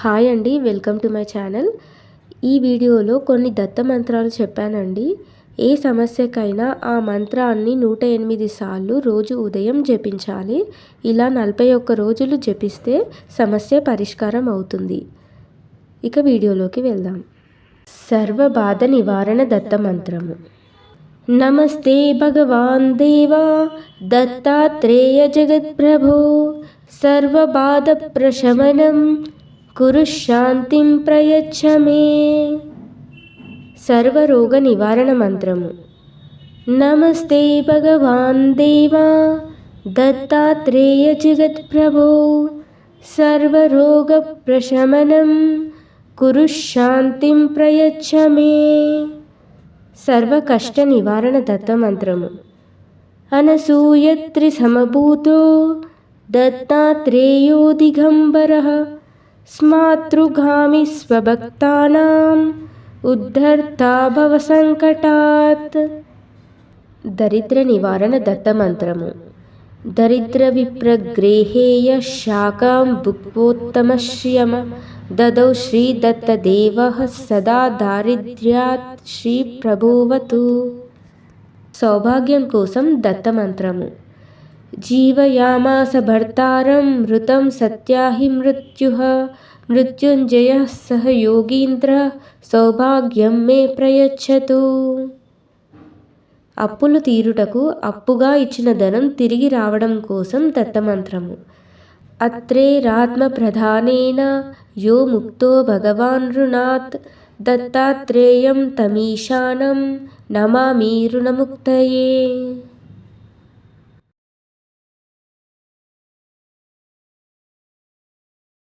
Hi అండి welcome to my channel. ఈ వీడియోలో కొన్ని దత్త మంత్రాలు చెప్పానండి. ఏ సమస్యకైనా ఆ మంత్రాన్ని నూట ఎనిమిది సార్లు రోజు ఉదయం జపించాలి. ఇలా నలభై ఒక్క రోజులు జపిస్తే సమస్య పరిష్కారం అవుతుంది. ఇక వీడియోలోకి వెళ్దాం. సర్వ బాధ నివారణ దత్త మంత్రము. నమస్తే భగవాన్ దేవా దత్తాత్రేయ జగత్ప్రభో. సర్వబాధ ప్రశమనం. కురు శాంతిం ప్రయచ్చ మే సర్వరోగ నివారణ మంత్రము నమస్తే భగవాన్ దేవా దత్తాత్రేయ జగత్ప్రభో సర్వరోగ ప్రశమనం కురు శాంతిం ప్రయచ్చ మే సర్వకష్ట నివారణ దత్తమంత్రము అనసూయత్రి సమభూతో దత్తాత్రేయో దిగంబర స్మాతృగామి స్వభక్తానాం ఉద్ధర్తా భవ సంకటాత్ దరిద్ర నివారణ దత్తమంత్రము దరిద్ర విప్రగ్రేహేయ శాకాం భుక్వోత్తమశ్రియమ దదౌ శ్రీ దత్తదేవ సదా దారిద్ర్యాత్ శ్రీ ప్రభోవతు. సౌభాగ్యం కోసం దత్తమంత్రము జీవయామాస భర్తారం మృతం సత్యాహి మృత్యు మృత్యుంజయ సహ యోగీంద్ర సౌభాగ్యం మే ప్రయచ్చతు అప్పులు తీరుటకు అప్పుగా ఇచ్చిన ధనం తిరిగి రావడం కోసం దత్తమంత్రము. అత్రేరాత్మ ప్రధానేన యో ముక్తో భగవాన్ రుణాత్ దత్తాత్రేయం తమీశానం నమామి రుణముక్తయే।